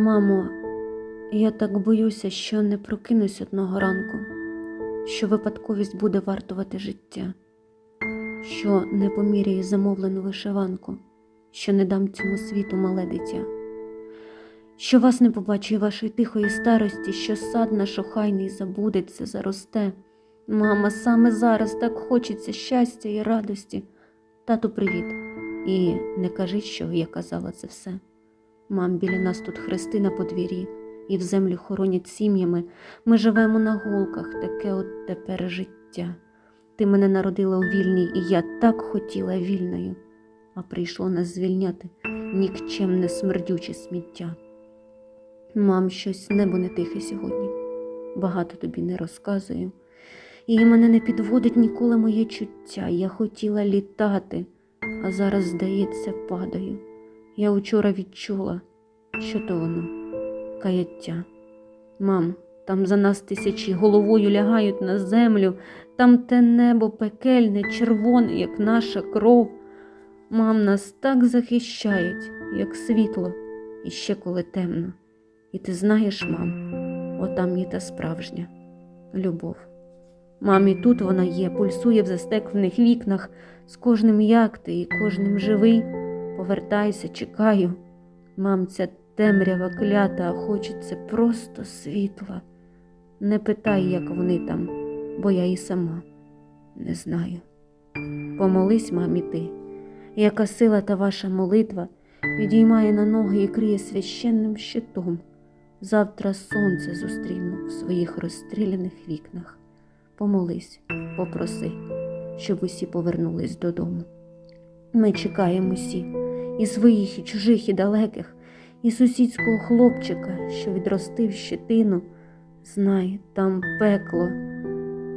Мамо, я так боюся, що не прокинусь одного ранку, що випадковість буде вартувати життя, що не поміряю замовлену вишиванку, що не дам цьому світу мале дитя, що вас не побачу і вашої тихої старості, що сад наш охайний забудеться, заросте. Мама, саме зараз так хочеться щастя і радості. Тату, привіт. І не кажи, що я казала це все. Мам, біля нас тут хрести на подвір'ї, і в землю хоронять сім'ями. Ми живемо на голках, таке от тепер життя. Ти мене народила у вільній, і я так хотіла вільною, а прийшло нас звільняти нікчемне смердюче сміття. Мам, щось небо не тихе сьогодні. Багато тобі не розказую. І мене не підводить ніколи моє чуття. Я хотіла літати, а зараз, здається, падаю. Я вчора відчула, що то воно каяття. Мам, там за нас тисячі головою лягають на землю, там те небо пекельне, червоне, як наша кров. Мам, нас так захищають, як світло, і ще коли темно. І ти знаєш, мам, отам є та справжня любов. Мамі, тут вона є, пульсує в застеклених вікнах, з кожним як ти і кожним живий. Повертайся, чекаю. Мам, ця темрява клята, а хочеться просто світла. Не питай, як вони там, бо я і сама не знаю. Помолись, мамі, ти, яка сила та ваша молитва підіймає на ноги і криє священним щитом. Завтра сонце зустріну в своїх розстріляних вікнах. Помолись, попроси, щоб усі повернулись додому. Ми чекаємо усі, і своїх, і чужих, і далеких, і сусідського хлопчика, що відростив щетину. Знай, там пекло,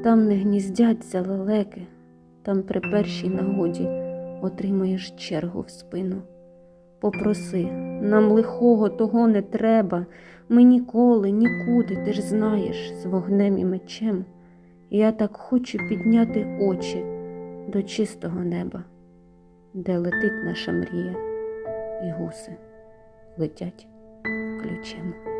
там не гніздяться лелеки, там при першій нагоді отримаєш чергу в спину. Попроси, нам лихого того не треба, ми ніколи, нікуди, ти ж знаєш, з вогнем і мечем. Я так хочу підняти очі до чистого неба, де летить наша мрія, і гуси летять ключем.